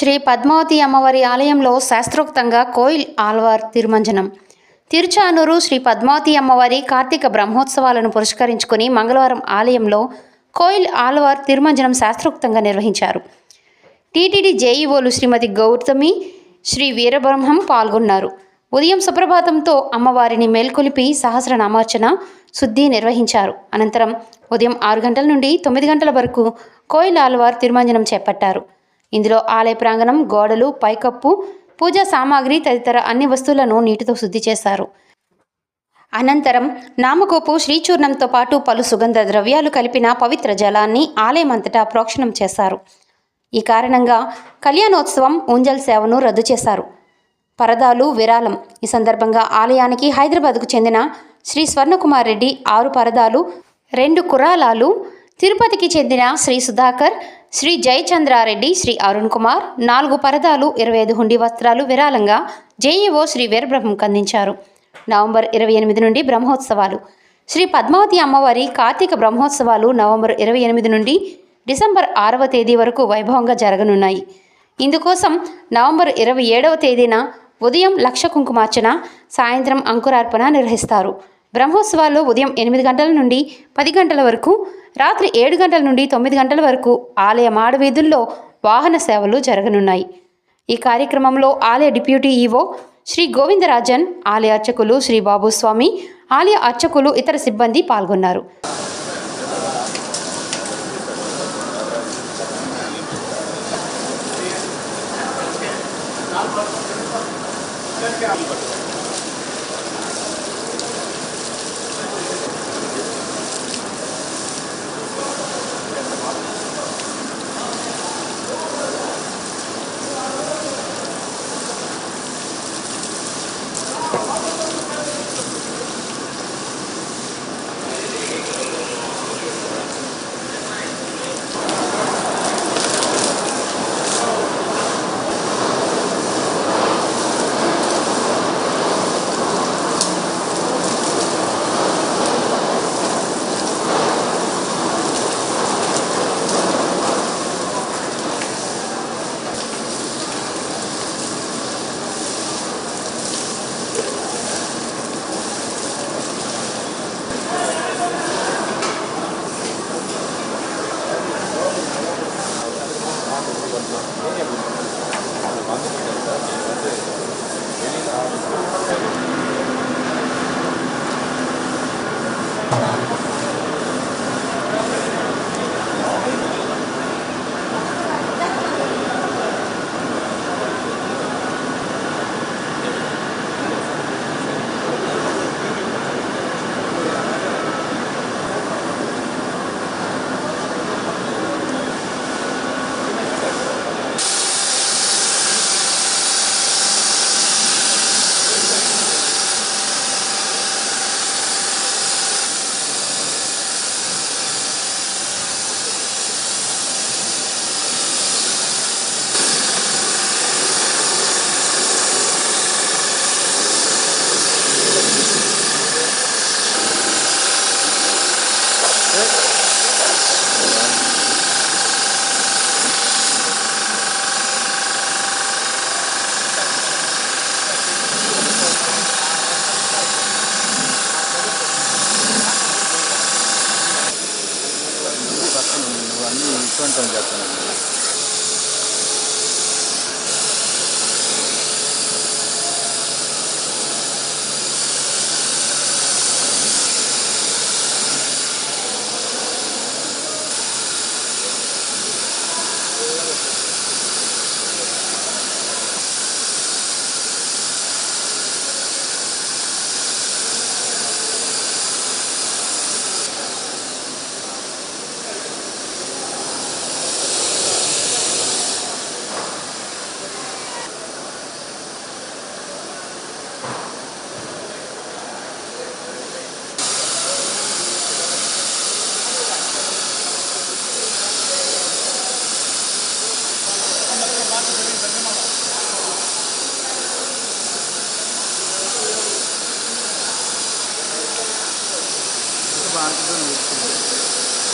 శ్రీ పద్మావతి అమ్మవారి ఆలయంలో శాస్త్రోక్తంగా కోయిల్ ఆల్వార్ తిరుమంజనం. తిరుచానూరు శ్రీ పద్మావతి అమ్మవారి కార్తీక బ్రహ్మోత్సవాలను పురస్కరించుకుని మంగళవారం ఆలయంలో కోయిల్ ఆల్వార్ తిరుమంజనం శాస్త్రోక్తంగా నిర్వహించారు. టీటీడీ జేఈఓలు శ్రీమతి గౌతమి శ్రీ వీరబ్రహ్మం పాల్గొన్నారు. ఉదయం సుప్రభాతంతో అమ్మవారిని మేల్కొలిపి సహస్రనామార్చన శుద్ధి నిర్వహించారు. అనంతరం ఉదయం ఆరు గంటల నుండి తొమ్మిది గంటల వరకు కోయిల్ ఆల్వార్ తిరుమంజనం చేపట్టారు. ఇందులో ఆలయ ప్రాంగణం గోడలు పైకప్పు పూజా సామాగ్రి తదితర అన్ని వస్తువులను నీటితో శుద్ధి చేశారు. అనంతరం నామకోపు శ్రీచూర్ణంతో పాటు పలు సుగంధ ద్రవ్యాలు కలిపిన పవిత్ర జలాన్ని ఆలయమంతటా ప్రోక్షణం చేశారు. ఈ కారణంగా కళ్యాణోత్సవం ఉంజల్ సేవను రద్దు చేశారు. పరదాలు విరాళం. ఈ సందర్భంగా ఆలయానికి హైదరాబాద్కు చెందిన శ్రీ స్వర్ణకుమార్ రెడ్డి ఆరు పరదాలు రెండు కురాలాలు తిరుపతికి చెందిన శ్రీ సుధాకర్ శ్రీ జయచంద్రారెడ్డి శ్రీ అరుణ్ కుమార్ నాలుగు పరదాలు ఇరవై ఐదు హుండీ వస్త్రాలు విరాళంగా జేఈఓ శ్రీ వీరబ్రహ్మంకు అందించారు నవంబర్ ఇరవై ఎనిమిది నుండి బ్రహ్మోత్సవాలు. శ్రీ పద్మావతి అమ్మవారి కార్తీక బ్రహ్మోత్సవాలు నవంబర్ ఇరవై ఎనిమిది నుండి డిసెంబర్ ఆరవ తేదీ వరకు వైభవంగా జరగనున్నాయి. ఇందుకోసం నవంబర్ ఇరవై ఏడవ తేదీన ఉదయం లక్ష కుంకుమార్చన సాయంత్రం అంకురార్పణ నిర్వహిస్తారు. బ్రహ్మోత్సవాల్లో ఉదయం ఎనిమిది గంటల నుండి పది గంటల వరకు రాత్రి ఏడు గంటల నుండి తొమ్మిది గంటల వరకు ఆలయ మాడవీధుల్లో వాహన సేవలు జరగనున్నాయి. ఈ కార్యక్రమంలో ఆలయ డిప్యూటీ ఈవో శ్రీ గోవిందరాజన్ ఆలయ అర్చకులు శ్రీ బాబుస్వామి ఆలయ అర్చకులు ఇతర సిబ్బంది పాల్గొన్నారు.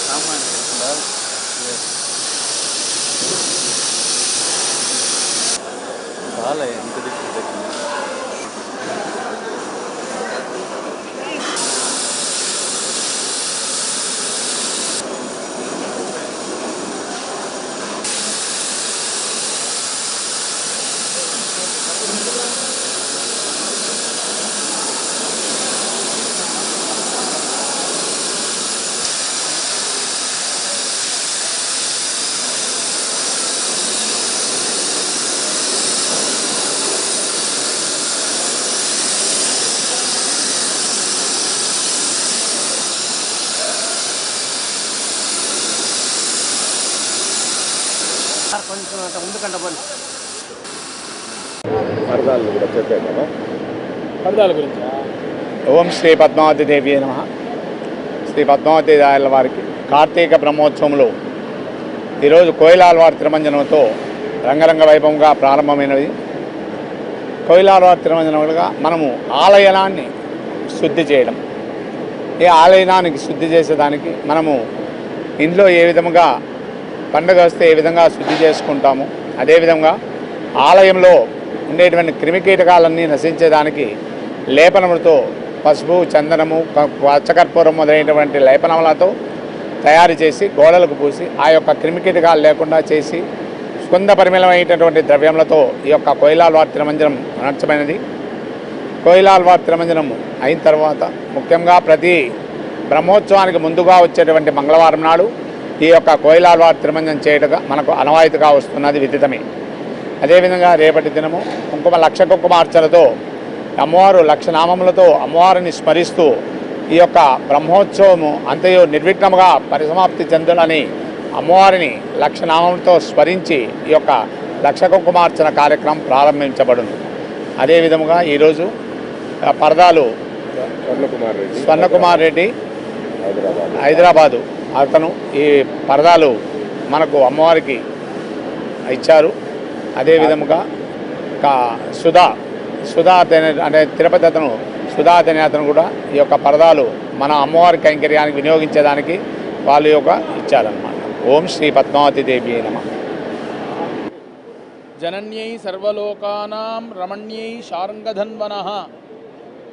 sama ya kembali iya. ya. salah ya itu ముందు కంట పోనీ అర్థాలు కూడా చెప్పాను పరదాల గురించి? ఓం శ్రీ పద్మావతి దేవి నమ. శ్రీ పద్మావతి దాయల వారికి కార్తీక బ్రహ్మోత్సవంలో ఈరోజు కోయిలాల్వారి తిరుమంజనంతో రంగరంగ వైభవంగా ప్రారంభమైనది. కోయిలాల్వారి తిరుమంజనములుగా మనము ఆలయనాన్ని శుద్ధి చేయడం. ఈ ఆలయనానికి శుద్ధి చేసేదానికి మనము ఇంట్లో ఏ విధముగా పండుగ వస్తే ఏ విధంగా శుద్ధి చేసుకుంటాము? అదేవిధంగా ఆలయంలో ఉండేటువంటి క్రిమికీటకాలన్నీ నశించేదానికి లేపనములతో పసుపు చందనము పచ్చకర్పూరం మొదలైనటువంటి లేపనములతో తయారు చేసి గోడలకు పూసి ఆ యొక్క క్రిమికీటకాలు లేకుండా చేసి సుగంధ పరిమళమైనటువంటి ద్రవ్యములతో ఈ యొక్క కోయిలాల్వార్ తిరుమంజనం అనర్చమైనది. కోయిలాల్వార్ తిరుమంజనం అయిన తర్వాత ముఖ్యంగా ప్రతి బ్రహ్మోత్సవానికి ముందుగా వచ్చేటువంటి మంగళవారం నాడు ఈ యొక్క కోయిలాల్వారి తిరుమంజనం చేయటగా మనకు అనవాయితీగా వస్తున్నది విదితమే. అదేవిధంగా రేపటి దినము కుంకుమ లక్ష కుంకుమార్చనతో అమ్మవారు లక్ష నామములతో అమ్మవారిని స్మరిస్తూ ఈ యొక్క బ్రహ్మోత్సవము అంతయు నిర్విఘ్నముగా పరిసమాప్తి చెందులని అమ్మవారిని లక్ష నామములతో స్మరించి ఈ యొక్క లక్ష కుంకుమార్చన కార్యక్రమం ప్రారంభించబడును. అదేవిధముగా ఈరోజు పరదాలు స్వర్ణకుమార్ రెడ్డి స్వర్ణకుమార్ రెడ్డి హైదరాబాద్. హైదరాబాదు. అతను ఈ పరదాలు మనకు అమ్మవారికి ఇచ్చారు. అదే విధముగా కా సుధా సుధా అతని అంటే తిరుపతి అతను సుధా అతని అతను కూడా ఈ యొక్క పరదాలు మన అమ్మవారి కైంకర్యానికి వినియోగించేదానికి వాళ్ళు యొక్క ఇచ్చారనమాట ఓం శ్రీ పద్మావతి దేవి నమ. జనన్యై సర్వలోకానాం రమణ్యై శార్ంగధన్వనః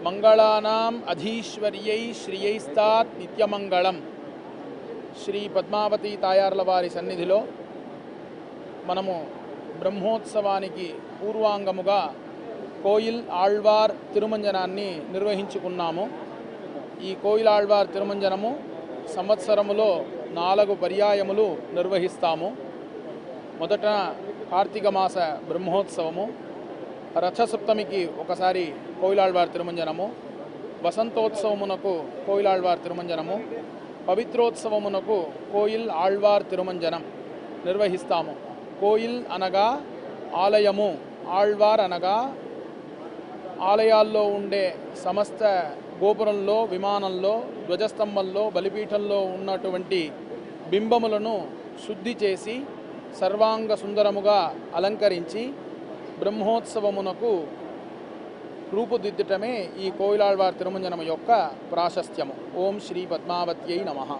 మంగళానాం అధీశ్వర్యై శ్రియైస్తాత్ నిత్యమంగళం. శ్రీ పద్మావతి తాయార్ల వారి సన్నిధిలో మనము బ్రహ్మోత్సవానికి పూర్వాంగముగా కోయిల్ ఆళ్వార్ తిరుమంజనాన్ని నిర్వహించుకున్నాము. ఈ కోయిల్ ఆళ్వార్ తిరుమంజనము సంవత్సరములో నాలుగు పర్యాయములు నిర్వహిస్తాము. మొదట కార్తీక మాస బ్రహ్మోత్సవము రథసప్తమికి ఒకసారి కోయిలాళ్వార్ తిరుమంజనము వసంతోత్సవమునకు కోయిలాళ్వార్ తిరుమంజనము పవిత్రోత్సవమునకు కోయిల్ ఆళ్వార్ తిరుమంజనం నిర్వహిస్తాము. కోయిల్ అనగా ఆలయము ఆళ్వార్ అనగా ఆలయాల్లో ఉండే సమస్త గోపురంలో విమానంలో ధ్వజస్తంభంలో బలిపీఠంలో ఉన్నటువంటి బింబములను శుద్ధి చేసి సర్వాంగ సుందరముగా అలంకరించి బ్రహ్మోత్సవమునకు రూపుదిద్దటమే ఈ కోయిలాళ్వార్ తిరుమంజనం యొక్క ప్రాశస్త్యము. ఓం శ్రీ పద్మావత్యై నమః.